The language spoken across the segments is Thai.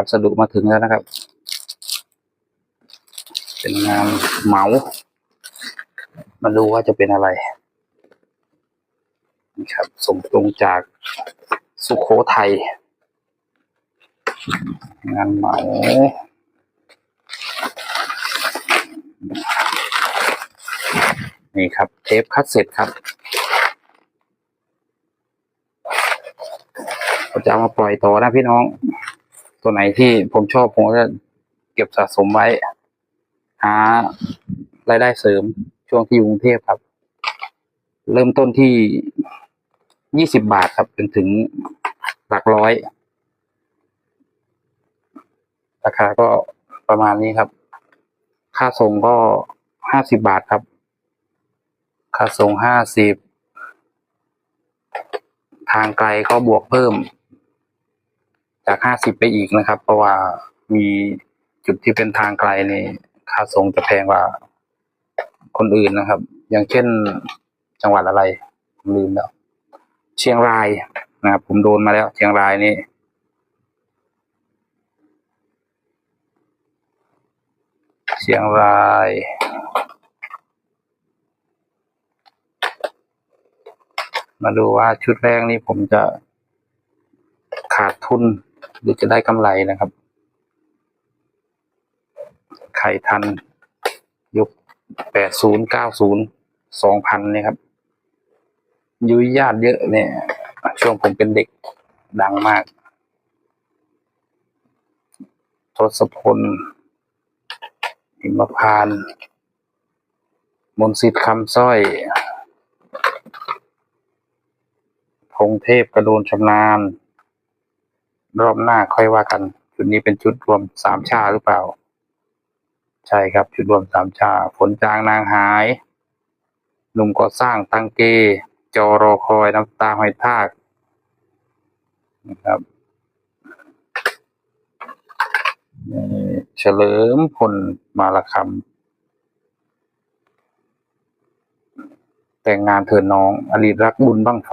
พัสดุมาถึงแล้วนะครับ เป็นงานเหมา มาดูว่าจะเป็นอะไรนี่ครับ ส่งตรงจากสุขโขทัยงานเหมานี่ครับ เทปคัดเสร็จครับเราจะเอามาปล่อยต่อนะพี่น้อง ตัวไหนที่ผมชอบผมก็จะเก็บสะสมไว้ หารายได้เสริมช่วงที่อยู่กรุงเทพครับ เริ่มต้นที่ยี่สิบบาทครับจนถึงหลักร้อย ราคาก็ประมาณนี้ครับ ค่าส่งก็ห้าสิบบาทครับ ค่าส่งห้าสิบทางไกลก็บวกเพิ่ม จากห้าสิบไปอีกนะครับ เพราะว่ามีจุดที่เป็นทางไกลนี่ค่าส่งจะแพงกว่าคนอื่นนะครับ อย่างเช่นจังหวัดอะไรผมลืมแล้ว เชียงรายนะครับผมโดนมาแล้ว เชียงรายนี่เชียงรายมาดูว่าชุดแรกนี่ผมจะขาดทุน หรือจะได้กำไรนะครับ ไข่ทันยุคแปดศูนย์เก้าศูนย์สองพันเนี่ยครับ ยุยญาติเยอะเนี่ย ช่วงผมเป็นเด็กดังมาก ทศพลหิมพาน มนสิทธิ์คำสร้อยพงเทพกระโดนชำนาญ รอบหน้าค่อยว่ากัน ชุดนี้เป็นชุดรวมสามชาหรือเปล่า ใช่ครับ ชุดรวมสามชา ฝนจางนางหายหนุ่มก่อสร้างตังเก จอรอคอยน้ำตาหอยทากนะครับเฉลิมพลมาละคำแต่งงานเถิดน้อง อดีตรักบุญบ้างไฟ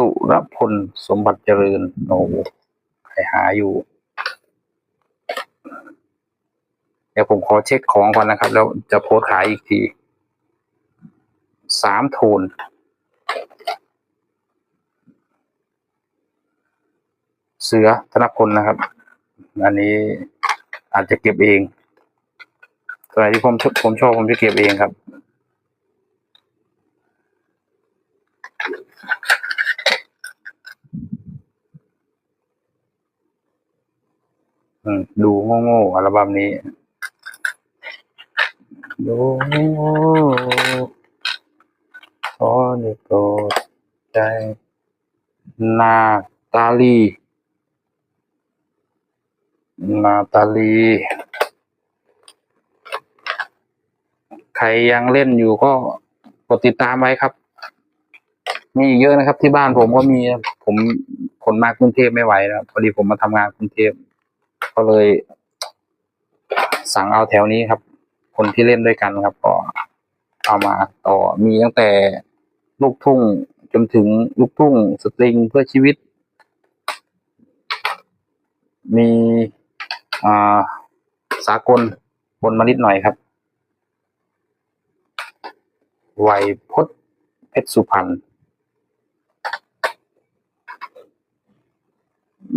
สุรพลสมบัติเจริญโอ้โหใครหาอยู่ เดี๋ยวผมขอเช็คของก่อนนะครับ แล้วจะโพสขายอีกทีสามโทนเสือธนพลนะครับ อันนี้อาจจะเก็บเองอะไรที่ผมผมชอบผมจะเก็บเองครับ ดูโง่ๆอัลบั้มนี้ ดูโง่ๆขอได้โปรดใจ นาตาลี นาตาลี ใครยังเล่นอยู่ก็กดติดตามไว้ครับ มีเยอะนะครับที่บ้านผมก็มี ผมผลมากรุงเทพไม่ไหวแล้วพอดีผมมาทำงานกรุงเทพ ก็เลย สั่งเอาแถวนี้ครับ คนที่เล่นด้วยกันครับ ก็เอามาต่อมีตั้งแต่ลูกทุ่งจนถึงลูกทุ่งสตริงเพื่อชีวิต มีอ่าสากลบนมานิดหน่อยครับไวยพจน์เพชรสุพรรณ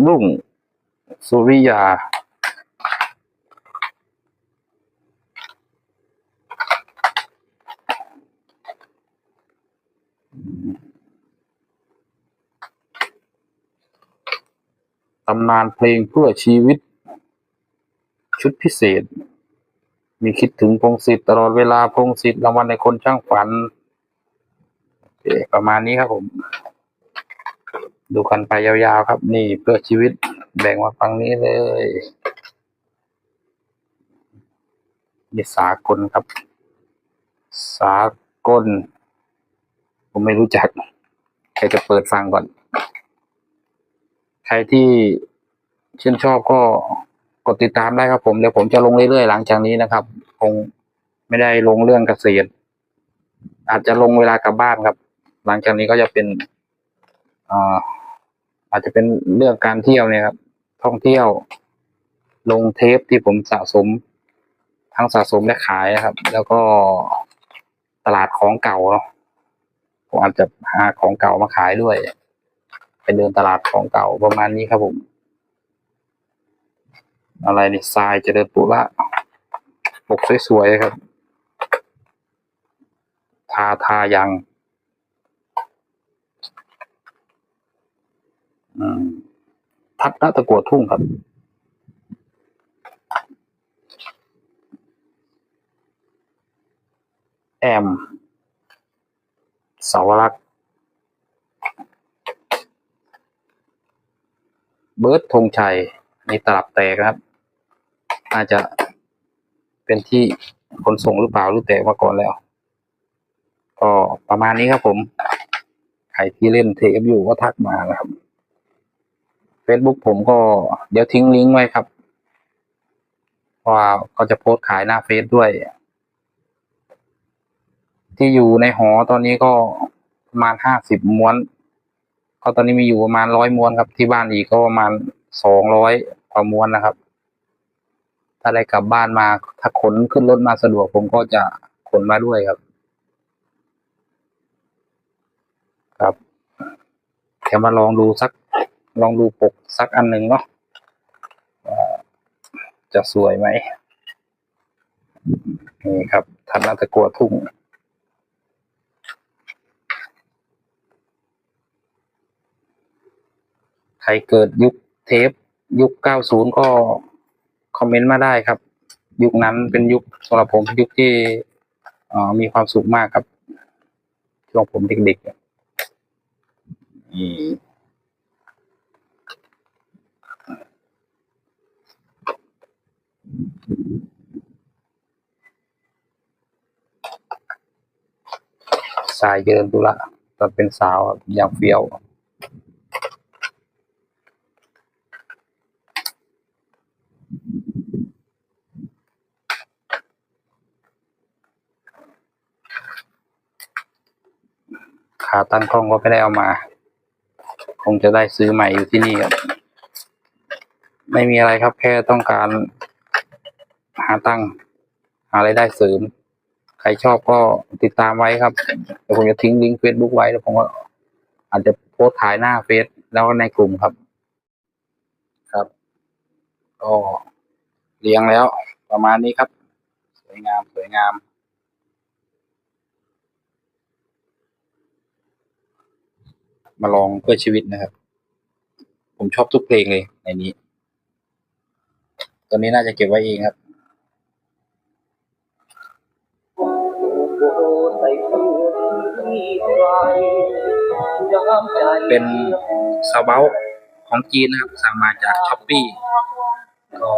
รุ่ง สุริยา ตำนานเพลงเพื่อชีวิต ชุดพิเศษ มีคิดถึงพงศิษฐ์ตลอดเวลาพงศิษฐ์รางวัลในคนช่างฝันโอเคประมาณนี้ครับผม ดูกันไปยาวๆครับ นี่เพื่อชีวิต แบ่งมาฟังนี้เลยนี่สากลครับ สากล ผมไม่รู้จัก ใครจะเปิดฟังก่อน ใครที่ชื่นชอบก็กดติดตามได้ครับผมเดี๋ยวผมจะลงเรื่อยๆหลังจากนี้นะครับ คงไม่ได้ลงเรื่องเกษตร อาจจะลงเวลากลับบ้านครับ หลังจากนี้ก็จะเป็นอ่า อาจจะเป็นเรื่องการเที่ยวเนี่ยครับ ท่องเที่ยว ลงเทปที่ผมสะสม ทั้งสะสมและขายนะครับ แล้วก็ตลาดของเก่าเนาะผมอาจจะหาของเก่ามาขายด้วยไปเดินตลาดของเก่าประมาณนี้ครับผม อะไรนี่ทรายเจริญปุระปกสวยๆครับ ทาทายัง อืม ทัดหน้าตะกัวทุ่งครับแอมเสาวรักษ์เบิร์ดธงชัยนี่ตลับแตกนะครับ อาจจะเป็นที่ขนส่งหรือเปล่าหรือแตกมาก่อนแล้ว ก็ประมาณนี้ครับผม ใครที่เล่นเทปอยู่ก็ทักมานะครับ Facebook ผมก็เดี๋ยวทิ้งลิงก์ไว้ครับเพราะว่าก็จะโพสต์ขายหน้าเฟซด้วย ที่อยู่ในหอตอนนี้ก็ประมาณห้าสิบม้วนก็ตอนนี้มีอยู่ประมาณร้อยม้วนครับ ที่บ้านอีกก็ประมาณสองร้อยกว่าม้วนนะครับ ถ้าได้กลับบ้านมาถ้าขนขึ้นรถมาสะดวกผมก็จะขนมาด้วยครับ ครับเดี๋ยวมาลองดูสัก ลองดูปกสักอันหนึ่งเนาะว่าจะสวยไหมนี่ครับทันนาตะกัวทุ่งใครเกิดยุคเทปยุค 90 ก็คอมเมนต์มาได้ครับ ยุคนั้นเป็นยุคสำหรับผมยุคที่มีความสุขมากครับช่วงผมเด็กๆนี่ สายเยินตุละตอนเป็นสาวอย่างเฟี้ยวขาตั้งกล้องก็ไม่ได้เอามา คงจะได้ซื้อใหม่อยู่ที่นี่ครับ ไม่มีอะไรครับแค่ต้องการ หาตั้งหารายได้เสริม ใครชอบก็ติดตามไว้ครับเดี๋ยวผมจะทิ้งลิงก์เฟซบุ๊กไว้แล้วผมก็อาจจะโพสต์ขายหน้าเฟซแล้วก็ในกลุ่มครับ ครับ ก็เลี้ยงแล้ว ประมาณนี้ครับ สวยงามสวยงามมาลองเพื่อชีวิตนะครับ ผมชอบทุกเพลงเลยในนี้ ตอนนี้น่าจะเก็บไว้เองครับ เป็นซาเบาของจีนนะครับ สั่งมาจากช้อปปี้ก็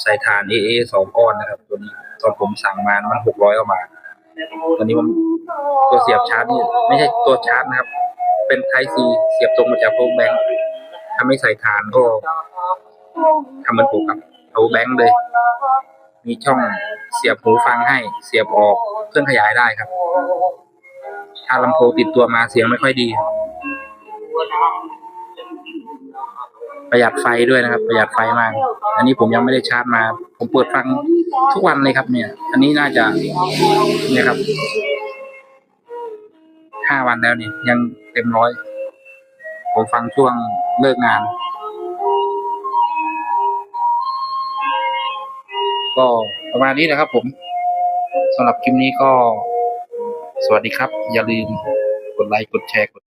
ใส่ฐาน AA สองก้อนนะครับ ตัวนี้ตอนผมสั่งมามันหกร้อยกว่าบาทตัวนี้มันตัวเสียบชาร์จนี่ไม่ใช่ตัวชาร์จนะครับ เป็นไทซีเสียบตรงมาจาก power bank ถ้าไม่ใส่ฐานก็ทำมันถูกครับ power bank เลย มีช่องเสียบหูฟังให้ เสียบออกเครื่องขยายได้ครับ ถ้าลำโพงติดตัวมาเสียงไม่ค่อยดี ประหยัดไฟด้วยนะครับ ประหยัดไฟมาก อันนี้ผมยังไม่ได้ชาร์จมา ผมเปิดฟังทุกวันเลยครับ เนี่ย อันนี้น่าจะเนี่ยครับห้าวันแล้วเนี่ยยังเต็มร้อย ผมฟังช่วงเลิกงาน ก็ประมาณนี้นะครับผมสำหรับคลิปนี้ก็ สวัสดีครับ อย่าลืมกดไลค์ กดแชร์กด